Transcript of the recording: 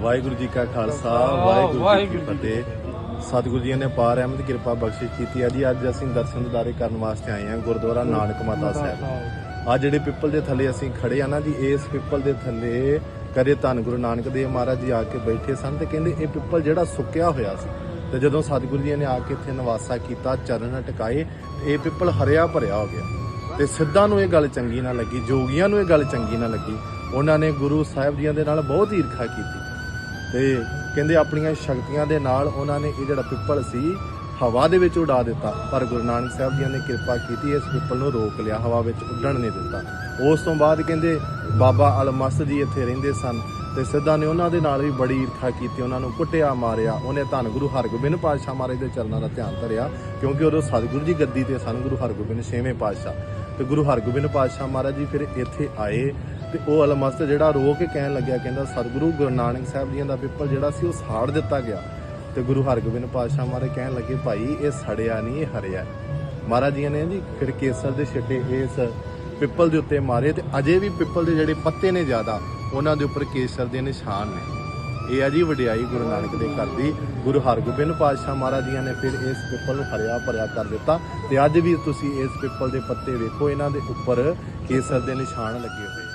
ਵਾਹਿਗੁਰੂ ਜੀ ਕਾ ਖਾਲਸਾ ਵਾਹਿਗੁਰੂ ਜੀ ਕੀ ਫਤਿਹ। ਸਤਿਗੁਰੂ ਜੀ ਨੇ ਪਾਰ ਅਹਿਮਦ ਕਿਰਪਾ ਬਖਸ਼ਿਸ਼ ਕੀਤੀ ਹੈ ਜੀ। ਅੱਜ ਅਸੀਂ ਦਰਸ਼ਨ ਦਿਦਾਰੇ ਕਰਨ ਵਾਸਤੇ ਆਏ ਹਾਂ ਗੁਰਦੁਆਰਾ ਨਾਨਕ ਮਾਤਾ ਸਾਹਿਬ। ਆ ਜਿਹੜੇ ਪਿੱਪਲ ਦੇ ਥੱਲੇ ਅਸੀਂ ਖੜੇ ਆ ਨਾ ਜੀ ਇਸ ਪਿੱਪਲ ਦੇ ਥੱਲੇ ਕਦੇ ਧੰਨ ਗੁਰੂ ਨਾਨਕ ਦੇਵ ਮਹਾਰਾਜ ਜੀ ਆ ਕੇ ਬੈਠੇ ਸਨ ਤੇ ਕਹਿੰਦੇ ਇਹ ਪਿੱਪਲ ਜਿਹੜਾ ਸੁੱਕਿਆ ਹੋਇਆ ਸੀ। ਤੇ ਜਦੋਂ ਸਤਿਗੁਰੂ ਜੀ ਨੇ ਆ ਕੇ ਇੱਥੇ ਨਿਵਾਸਾ ਕੀਤਾ ਚਰਨ ਟਿਕਾਏ ਇਹ ਪਿੱਪਲ ਹਰਿਆ ਭਰਿਆ ਹੋ ਗਿਆ। ਤੇ ਸਿੱਧਾਂ ਨੂੰ ਇਹ ਗੱਲ ਚੰਗੀ ਨਾ ਲੱਗੀ ਜੋਗੀਆਂ ਨੂੰ ਇਹ ਗੱਲ ਚੰਗੀ ਨਾ ਲੱਗੀ। ਉਹਨਾਂ ਨੇ ਗੁਰੂ ਸਾਹਿਬ ਜੀਆਂ ਦੇ ਨਾਲ ਬਹੁਤ ਈਰਖਾ ਕੀਤੀ। ਤੇ ਕਹਿੰਦੇ ਆਪਣੀਆਂ ਸ਼ਕਤੀਆਂ ਦੇ ਨਾਲ ਉਹਨਾਂ ਨੇ ਇਹ ਜਿਹੜਾ ਪਿੱਪਲ ਸੀ, ਹਵਾ ਦੇ ਵਿੱਚ ਉਡਾ ਦਿੱਤਾ। ਪਰ ਗੁਰੂ ਨਾਨਕ ਸਾਹਿਬ ਜੀ ਨੇ ਕਿਰਪਾ ਕੀਤੀ, ਇਸ ਪਿੱਪਲ ਨੂੰ ਰੋਕ ਲਿਆ, ਹਵਾ ਵਿੱਚ ਉੱਡਣ ਨਹੀਂ ਦਿੱਤਾ। ਉਸ ਤੋਂ ਬਾਅਦ ਕਹਿੰਦੇ ਬਾਬਾ ਅਲਮਸ ਜੀ ਇੱਥੇ ਰਹਿੰਦੇ ਸਨ ਤੇ ਸਿੱਧਾ ਨੇ ਉਹਨਾਂ ਦੇ ਨਾਲ ਵੀ ਬੜੀ ਈਰਖਾ ਕੀਤੀ, ਉਹਨਾਂ ਨੂੰ ਕੁੱਟਿਆ, ਮਾਰਿਆ। ਉਹਨੇ ਧੰਨ ਗੁਰੂ ਹਰਗੋਬਿੰਦ ਪਾਤਸ਼ਾਹ ਮਹਾਰਾਜ ਦੇ ਚਰਨਾਂ ਦਾ ਧਿਆਨ ਧਰਿਆ, ਕਿਉਂਕਿ ਉਦੋਂ ਸਤਿਗੁਰੂ ਜੀ ਗੱਦੀ ਤੇ ਸਨ ਗੁਰੂ ਹਰਗੋਬਿੰਦ ਛੇਵੇਂ ਪਾਤਸ਼ਾਹ। ਤੇ ਗੁਰੂ ਹਰਗੋਬਿੰਦ ਪਾਤਸ਼ਾਹ ਮਹਾਰਾਜ ਜੀ ਫਿਰ ਇੱਥੇ ਆਏ ਤੇ ਉਹ ਅਲਮਸਤ ਜਿਹੜਾ ਰੋ ਕੇ ਕਹਿਣ ਲੱਗਿਆ, ਕਹਿੰਦਾ ਸਤਿਗੁਰੂ ਗੁਰੂ ਨਾਨਕ ਸਾਹਿਬ ਜੀਆਂ ਦਾ ਪਿੱਪਲ ਜਿਹੜਾ ਸੀ ਉਹ ਸਾੜ ਦਿੱਤਾ ਗਿਆ। ਤੇ ਗੁਰੂ ਹਰਗੋਬਿੰਦ ਪਾਤਸ਼ਾਹ ਮਹਾਰਾਜ ਕਹਿਣ ਲੱਗੇ, ਭਾਈ, ਇਹ ਸੜਿਆ ਨਹੀਂ, ਇਹ ਹਰਿਆ ਮਹਾਰਾਜ ਜੀ ਨੇ ਜੀ ਫਿਰ ਕੇਸਰ ਦੇ ਛਿੱਟੇ ਇਸ ਪਿੱਪਲ ਦੇ ਉੱਤੇ ਮਾਰੇ ਤੇ ਅਜੇ ਵੀ ਪਿੱਪਲ ਦੇ ਜਿਹੜੇ ਪੱਤੇ ਨੇ ਜ਼ਿਆਦਾ, ਉਹਨਾਂ ਦੇ ਉੱਪਰ ਕੇਸਰ ਦੇ ਨਿਸ਼ਾਨ ਨੇ। ਇਹ ਆ ਜੀ ਵਡਿਆਈ ਗੁਰੂ ਨਾਨਕ ਦੇ ਘਰ ਦੀ। ਗੁਰੂ ਹਰਗੋਬਿੰਦ ਪਾਤਸ਼ਾਹ ਮਹਾਰਾਜ ਜੀ ਨੇ ਫਿਰ ਇਸ ਪਿੱਪਲ ਨੂੰ ਹਰਿਆ ਭਰਿਆ ਕਰ ਦਿੱਤਾ। ਤੇ ਅੱਜ ਵੀ ਤੁਸੀਂ ਇਸ ਪਿੱਪਲ ਦੇ ਪੱਤੇ ਵੇਖੋ, ਇਹਨਾਂ ਦੇ ਉੱਪਰ ਕੇਸਰ ਦੇ ਨਿਸ਼ਾਨ ਲੱਗੇ ਹੋਏ